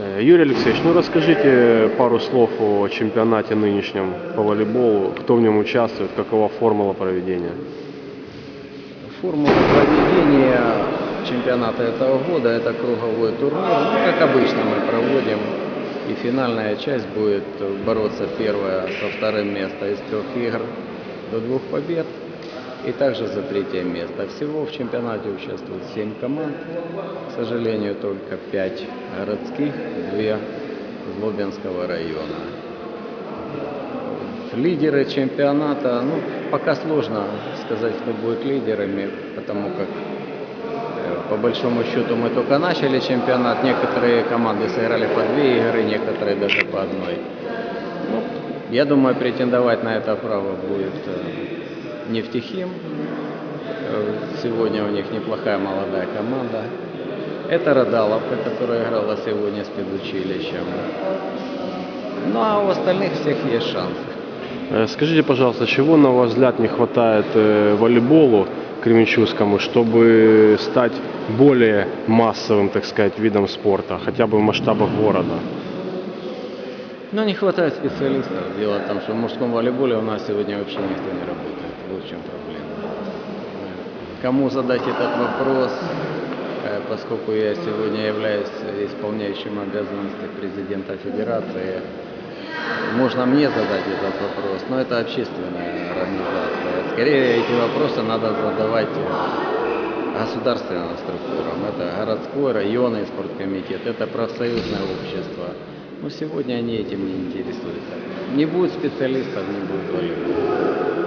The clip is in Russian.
Э, Юрий Алексеевич, ну расскажите пару слов о чемпионате нынешнем по волейболу, кто в нем участвует, какова формула проведения. Формула проведения чемпионата этого года – это круговой турнир. Ну, как обычно мы проводим. И финальная часть будет бороться первая со вторым места из трех игр до двух побед. И также за третье место. Всего в чемпионате участвует 7 команд. К сожалению, только 5 городских, 2 Злобинского района. Лидеры чемпионата, ну, пока сложно сказать, кто будет лидерами, потому как э, по большому счету мы только начали чемпионат, некоторые команды сыграли по две игры, некоторые даже по одной. Ну, я думаю, претендовать на это право будет э, Нефтехим. Сегодня у них неплохая молодая команда. Это Радаловка, которая играла сегодня с педучилищем. Ну а у остальных всех есть шансы. Э, Скажите, пожалуйста, чего, на ваш взгляд, не хватает э, волейболу кременчугскому, чтобы стать более массовым, так сказать, видом спорта, хотя бы в масштабах города? Но не хватает специалистов. Дело в том, что в мужском волейболе у нас сегодня вообще никто не работает. Вот в чем проблема. Кому задать этот вопрос, э, поскольку я сегодня являюсь исполняющим обязанности президента Федерации, можно мне задать этот вопрос, но это общественная организация. Скорее эти вопросы надо задавать государственным структурам. Это городской, районный спорткомитет, это профсоюзное общество. Но сегодня они этим не интересуются. Не будет специалистов, не будет волейбола.